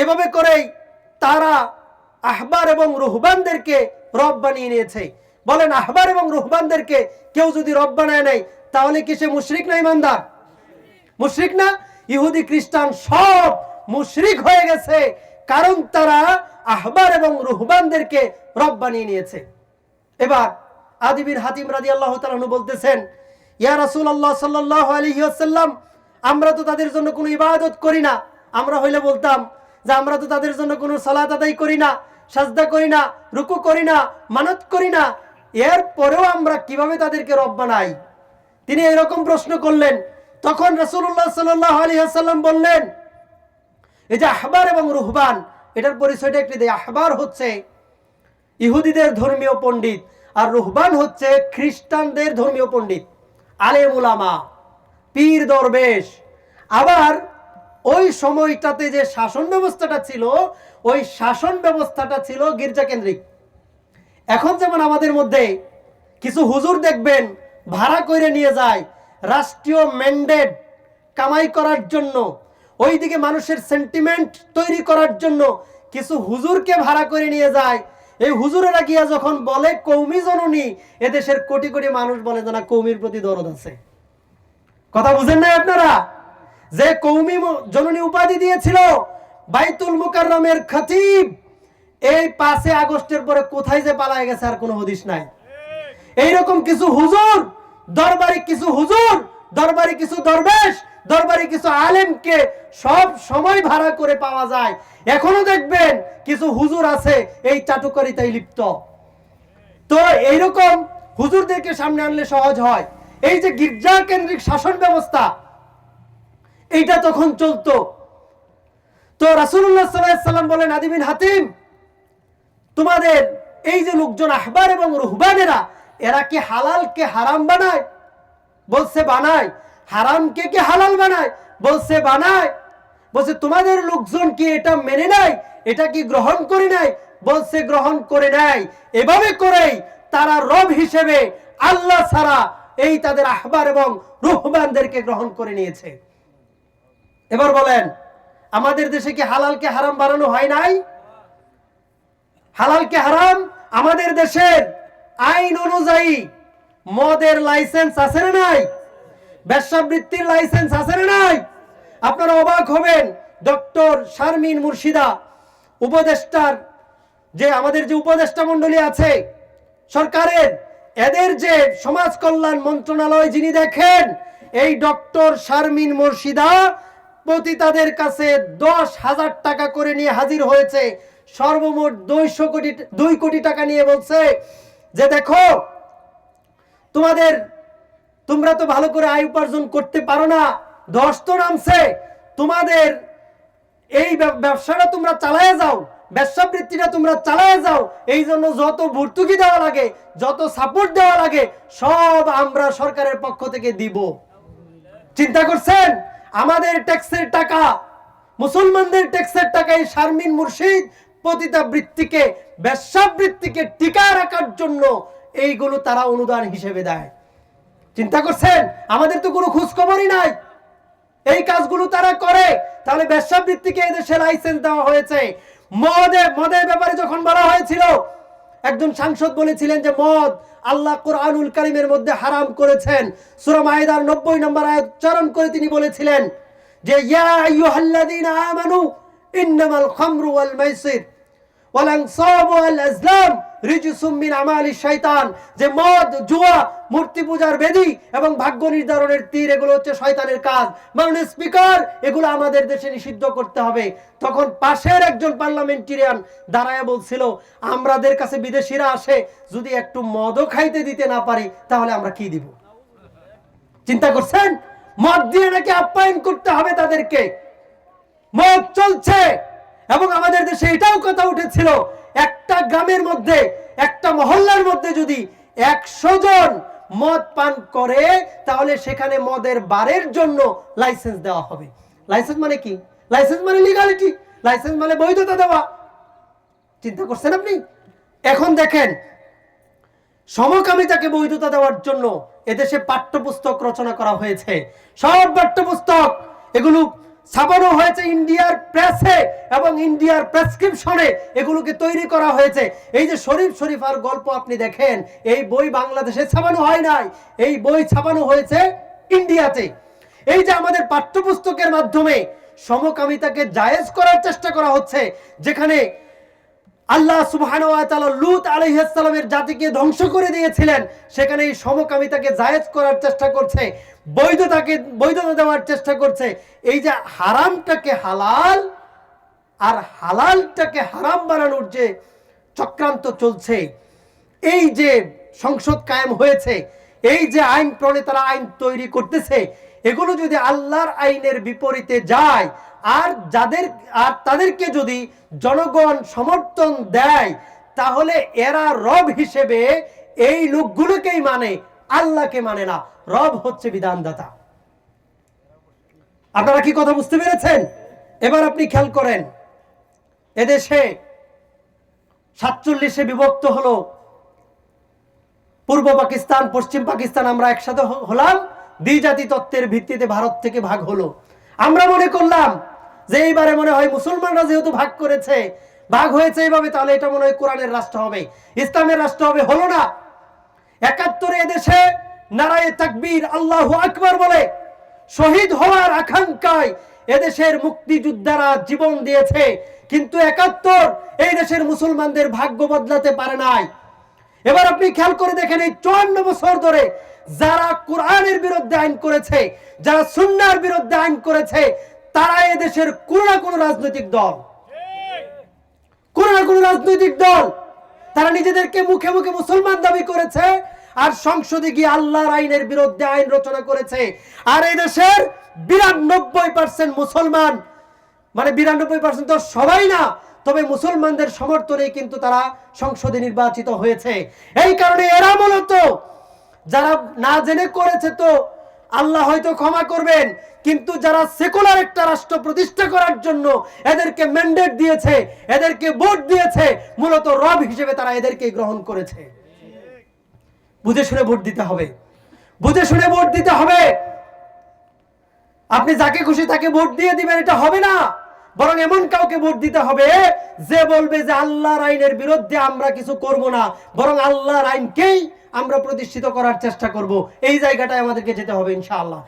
এভাবে করেই তারা আহবার এবং রুহবানদেরকে রব বানিয়ে নিয়েছে। বলেন, আহবার এবং রুহবানদেরকে কেউ যদি রব বানায় নেয়, তাহলে কি সে মুশরিক না ইমানদার? মুশরিক না? ইহুদি, খ্রিস্টান সব মুশরিক হয়ে গেছে, কারণ তারা আহবার এবং রুহবানদেরকে রব বানিয়ে নিয়েছে। এবার আদিবির হাতিম রাজি আল্লাহ তালু বলতেছেন, ইয়া রাসুল আল্লাহ সাল্লাহ আলহিহাসাল্লাম আমরা তো তাদের জন্য কোনো ইবাদত করি না। আমরা হইলে বলতাম যে, আমরা তো তাদের জন্য কোনো সালাত আদায় করি না, সাজদা করি না, রুকু করি না, মানত করি না। এর পরেও আমরা কীভাবে তাদেরকে রব বানাই? তিনি এরকম প্রশ্ন করলেন। তখন রসুল্লাহ সাল্লাহ আলী আসাল্লাম বললেন, এই যে আহবার এবং রুহবান, এটার পরিচয়টা একটি দেয়। আহবার হচ্ছে ইহুদিদের ধর্মীয় পণ্ডিত। আর রুহবান হচ্ছে খ্রিস্টানদের ধর্মীয় পণ্ডিত, আলেম উলামা, পীর দরবেশ। আবার ওই সময়টাতে যে শাসন ব্যবস্থাটা ছিল, ওই শাসন ব্যবস্থাটা ছিল গির্জা কেন্দ্রিক এখন যেমন আমাদের মধ্যে কিছু হুজুর দেখবেন, ভাড়া করে নিয়ে যায়, রাষ্ট্রীয় ম্যান্ডেট কামাই করার জন্য, ওইদিকে মানুষের সেন্টিমেন্ট তৈরি করার জন্য কিছু হুজুরকে ভাড়া করে নিয়ে যায় এই হুজুরেরা গিয়া যখন বলে কৌমি জননী, এদেশের কোটি কোটি মানুষ বলে যে না, কৌমির প্রতি দরদ আছে। কথা বুঝেন নাই আপনারা? যে কৌমি জননী উপাধি দিয়েছিল বাইতুল মুকাররমের খতিব, এই পাঁচে আগস্টের পরে কোথায় যে পালায় গেছে আর কোনো হদিস নাই। এইরকম কিছু হুজুর, দরবারি কিছু হুজুর দরবারি কিছু দরবেশ, দরবারে কিছু আলেমকে সব সময় ভাড়া করে পাওয়া যায়। এখনও দেখবেন কিছু হুজুর আছে, এই চাটুকারিতায় লিপ্ত। তো এইরকম হুজুরদেরকে সামনে আনলে সহজ হয়। এই যে গির্জা কেন্দ্রিক শাসন ব্যবস্থা, এইটা তখন চলতো। তো রাসুল্লাহ সাল্লাম বলেন আদিবিন হাতিম, তোমাদের এই যে লোকজন আহবার এবং রুহবানেরা, এরা কি হালালকে হারাম বানায়? বলছে বানায় হারামকে কি হালাল বানায়? বলছে বানায় বলছে, তোমাদের লোকজন কি এটা মেনে নেয়? এটা কি গ্রহণ করে নেয়? বলছে, গ্রহণ করে নেয়। এভাবে করেই তারা রব হিসেবে আল্লাহ ছাড়া এই তাদের আহবার এবং রুহবানদেরকে গ্রহণ করে নিয়েছে। এবার বলেন, আমাদের দেশে কি হালালকে হারাম বানানো হয় নাই? হালালকে হারাম? আমাদের দেশের আইন অনুযায়ী মদের লাইসেন্স আছে না নাই? ব্যবসাবৃত্তির লাইসেন্স আছে না নাই? আপনারা অবাক হবেন, ডক্টর শারমিন মুর্শিদা, উপদেষ্টার যে আমাদের যে উপদেষ্টা মণ্ডলী আছে, সরকারের, এদের যে সমাজ কল্যাণ মন্ত্রণালয় যিনি দেখেন, এই ডক্টর শারমিন মুর্শিদা প্রতি তাদের কাছে দশ হাজার টাকা করে নিয়ে হাজির হয়েছে। সর্বমোট দুইশো কোটি, দুই কোটি টাকা নিয়ে বলছে যে, দেখো তোমাদের, তোমরা তো ভালো করে আয় উপার্জন করতে পারো না। ধস তো নামছে। তোমাদের এই ব্যবসাটা তোমরা চালায় যাও ব্যবসা বৃত্তিটা তোমরা চালায় যাও। এই জন্য যত ভর্তুকি দেওয়া লাগে, যত সাপোর্ট দেওয়া লাগে, সব আমরা সরকারের পক্ষ থেকে দিব। চিন্তা করছেন? আমাদের ট্যাক্সের টাকা, মুসলমানদের ট্যাক্সের টাকা এই শারমিন মুর্শিদ পতিতা বৃত্তিকে ব্যবসা বৃত্তিকে টিকা রাখার জন্য এইগুলো তারা অনুদান হিসেবে দেয়। চিন্তা করছেন? আমাদের তো কোনো খোঁজ খবরই নাই। এই কাজগুলো তারা করে। তাহলে ব্যবসা ভিত্তিকে এদেশে লাইসেন্স দেওয়া হয়েছে। মদে, মদের ব্যাপারে যখন বলা হয়েছিল, একজন সাংসদ বলেছিলেন যে, মদ আল্লাহ কোরআনুল কারিমের মধ্যে হারাম করেছেন। সূরা মাইদার 90 নম্বর আয়াত উচ্চারণ করে তিনি বলেছিলেন যে, ইয়া আইয়ুহাল্লাযীনা আমানু, ইন্নামাল খামরু ওয়াল মাইসির। ভাগ্য নির্ধারণের শয়তানের কাজ। নিষিদ্ধ করতে হবে। দাঁড়ায় বলছিল আমাদের কাছে বিদেশিরা আসে, যদি একটু মদও খাইতে দিতে না পারি, তাহলে আমরা কি দিব? চিন্তা করছেন? মদ দিয়ে নাকি আপ্যায়ন করতে হবে তাদেরকে? মদ চলছে। এবং আমাদের দেশে এটাও কথা উঠেছিল, একটা গ্রামের মধ্যে, একটা মহল্লার মধ্যে যদি একশো জন মদ পান করে, তাহলে সেখানে মদের বারের জন্য লাইসেন্স দেওয়া হবে। লাইসেন্স মানে কি? লাইসেন্স মানে লিগালিটি লাইসেন্স মানে বৈধতা দেওয়া। চিন্তা করছেন আপনি? এখন দেখেন সমকামিতাকে বৈধতা দেওয়ার জন্য এদেশে পাঠ্যপুস্তক রচনা করা হয়েছে। সব পাঠ্যপুস্তক, এগুলো ছাপানো হয়েছে ইন্ডিয়ার প্রেসে এবং ইন্ডিয়ার প্রেসক্রিপশনে এগুলোকে তৈরি করা হয়েছে। এই যে শরীফ শরীফ আর গল্প আপনি দেখেন, এই বই বাংলাদেশে ছাপানো হয় নাই। এই বই ছাপানো হয়েছে ইন্ডিয়াতে। এই যে আমাদের পাঠ্যপুস্তকের মাধ্যমে সমকামিতাকে জায়েজ করার চেষ্টা করা হচ্ছে, যেখানে আল্লাহ তাআলা লূত আলাইহিস জাতিকে ধ্বংস করে দিয়েছিলেন। সেখানে এই সমকামিতাকে জায়েজ করার চেষ্টা করছে, বৈধতাকে, বৈধতা দেওয়ার চেষ্টা করছে। এই যে হারামটাকে হালাল আর হালালটাকে হারাম বানানোর যে চক্রান্ত চলছে, এই যে সংসদ কায়েম হয়েছে, এই যে আইন প্রণেতারা আইন তৈরি করতেছে, এগুলো যদি আল্লাহর আইনের বিপরীতে যায় আর যাদের, আর তাদেরকে যদি জনগণ সমর্থন দেয়, তাহলে এরা রব হিসেবে এই লোকগুলোকেই মানে আল্লাহকে মানে না। রব হচ্ছে বিধানদাতা। আপনারা কি কথা বুঝতে পেরেছেন? এবার আপনি খেয়াল করেন, এদেশে সাতচল্লিশে বিভক্ত হলো, পূর্ব পাকিস্তান, পশ্চিম পাকিস্তান, আমরা একসাথে হলাম দ্বিজাতি তত্ত্বের ভিত্তিতে ভারত থেকে ভাগ হলো। আমরা মনে করলাম যে এইবারে মনে হয় মুসলমানরা যেহেতু ভাগ করেছে, ভাগ হয়েছে এইভাবে, তাহলে এটা মনে হয় কোরআনের রাষ্ট্র হবে। ইসলামের রাষ্ট্র হবে হলো না। একাত্তরে এদেশে নারায়ে তাকবীর আল্লাহু আকবার বলে, শহীদ হওয়ার আকাঙ্ক্ষায় এদেশের মুক্তিযোদ্ধারা জীবন দিয়েছে। কিন্তু একাত্তর এই দেশের মুসলমানদের ভাগ্য বদলাতে পারে নাই। এবার আপনি খেয়াল করে দেখেন, এই চুয়ান্ন বছর ধরে যারা কোরআনের বিরুদ্ধে আইন করেছে, যারা সুন্নার বিরুদ্ধে আইন করেছে তারা এদেশের কোন না কোন রাজনৈতিক দল। কোন না কোন রাজনৈতিক দল। তারা নিজেদেরকে মুখে মুখে মুসলমান দাবি করেছে, আর সংসদে গিয়ে আল্লাহর আইনের বিরুদ্ধে আইন রচনা করেছে। আর এই দেশের বিরানব্বই পার্সেন্ট মুসলমান মানে বিরানব্বই পার্সেন্ট তো সবাই না, তবে মুসলমানদের সমর্থনে কিন্তু তারা সংসদে নির্বাচিত হয়েছে। এই কারণে এরা মূলত যারা না জেনে করেছে তো আল্লাহ হয়তো ক্ষমা করবেন, কিন্তু যারা সেকুলার একটা রাষ্ট্র প্রতিষ্ঠা করার জন্য এদেরকে ম্যান্ডেট দিয়েছে, এদেরকে ভোট দিয়েছে, মূলত রব হিসেবে তারা এদেরকে গ্রহণ করেছে। বুঝে শুনে ভোট দিতে হবে। বুঝে শুনে ভোট দিতে হবে। আপনি যাকে খুশি তাকে ভোট দিয়ে দিবেন, এটা হবে না। বরং এমন কাউকে ভোট দিতে হবে যে বলবে যে আল্লাহর আইনের বিরুদ্ধে আমরা কিছু করব না, বরং আল্লাহর আইনকেই আমরা প্রতিষ্ঠিত করার চেষ্টা করব। এই জায়গাটায় আমাদেরকে যেতে হবে ইনশাআল্লাহ।